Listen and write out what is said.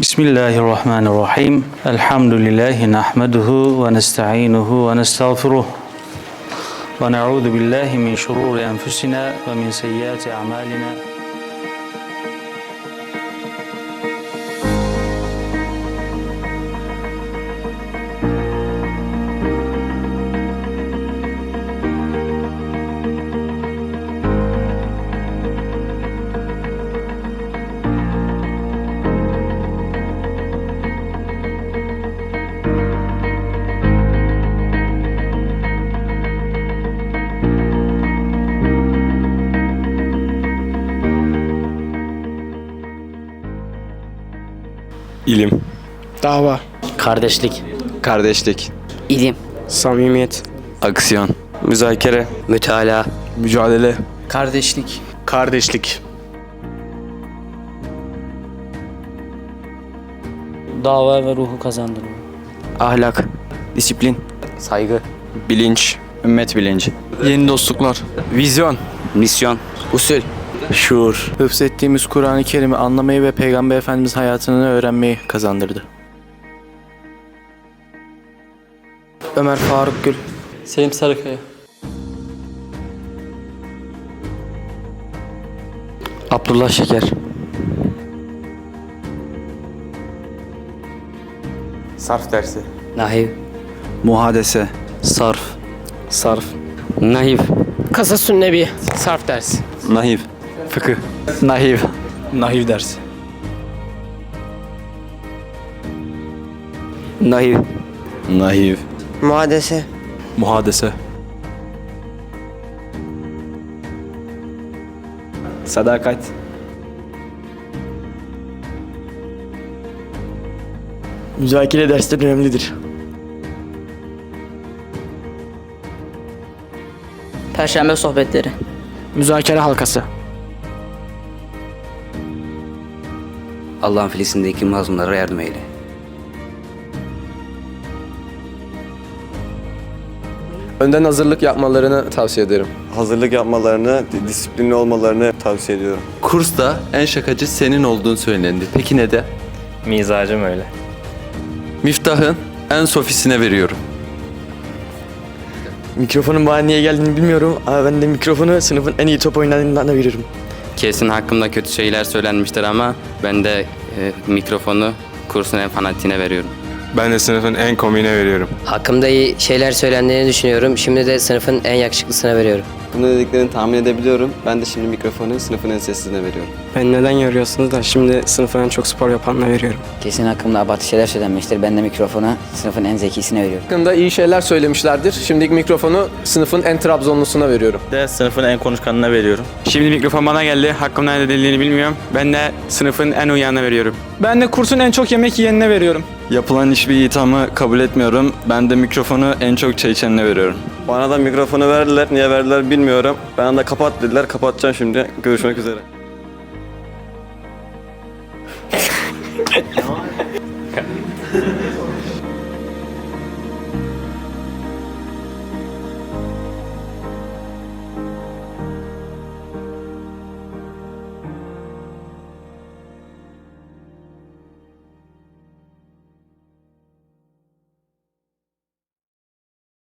بسم الله الرحمن الرحيم الحمد لله نحمده ونستعينه ونستغفره ونعوذ بالله من شرور أنفسنا ومن سيئات أعمالنا İlim, Dava, Kardeşlik, kardeşlik, İlim, samimiyet, aksiyon, müzakere, mütalaa, mücadele, kardeşlik, kardeşlik, dava ve ruhu kazandırma, ahlak, disiplin, saygı, bilinç, ümmet bilinci, yeni dostluklar, vizyon, misyon, usul, şuur, Hıfzettiğimiz Kur'an-ı Kerim'i anlamayı ve Peygamber Efendimiz hayatını öğrenmeyi kazandırdı. Ömer Faruk Gül, Selim Sarıkaya, Abdullah Şeker, sarf dersi, nahiv, muhadese, Sarf, Sarf, nahiv, Kasasün Nebi, Sarf dersi, nahiv, fıkıh, nahiv, Nahiv dersi. nahiv, nahiv, Muadese, Muhadese. sadakat, müzakere dersleri önemlidir. Perşembe sohbetleri. Müzakere halkası, Allah'ın Filistin'deki mazlumlara yardım eyle. Önden hazırlık yapmalarını tavsiye ederim. hazırlık yapmalarını, disiplinli olmalarını tavsiye ediyorum. Kursta en şakacı senin olduğun söylendi. Peki neden? mizacım öyle. Miftahın en sofisine veriyorum. Mikrofonun bana niye geldiğini bilmiyorum ama ben de mikrofonu sınıfın en iyi top oynadığından da veririm. Kesin hakkımda kötü şeyler söylenmiştir ama ben de e, mikrofonu kursun en fanatiğine veriyorum. Ben de sınıfın en komiğine veriyorum. Hakkımda iyi şeyler söylendiğini düşünüyorum. Şimdi de sınıfın en yakışıklısına veriyorum. Bunu dediklerini tahmin edebiliyorum. Ben de şimdi mikrofonu sınıfın en sessizine veriyorum. Ben neden yoruyorsunuz da şimdi sınıfın en çok spor yapanına veriyorum. Kesin hakkımda abartı şeyler söylenmiştir. Ben de mikrofonu sınıfın en zekisine veriyorum. Hakkında iyi şeyler söylemişlerdir. Şimdiki mikrofonu sınıfın en Trabzonlusuna veriyorum. De sınıfın en konuşkanına veriyorum. Şimdi mikrofon bana geldi, hakkımda ne edildiğini bilmiyorum. Ben de sınıfın en uyanına veriyorum. Ben de kursun en çok yemek yiyenine veriyorum. Yapılan hiçbir ithamı kabul etmiyorum. Ben de mikrofonu en çok çay içenine veriyorum. Bana da mikrofonu verdiler. Niye verdiler bilmiyorum. Bana da kapat dediler. Kapatacağım şimdi. Görüşmek üzere.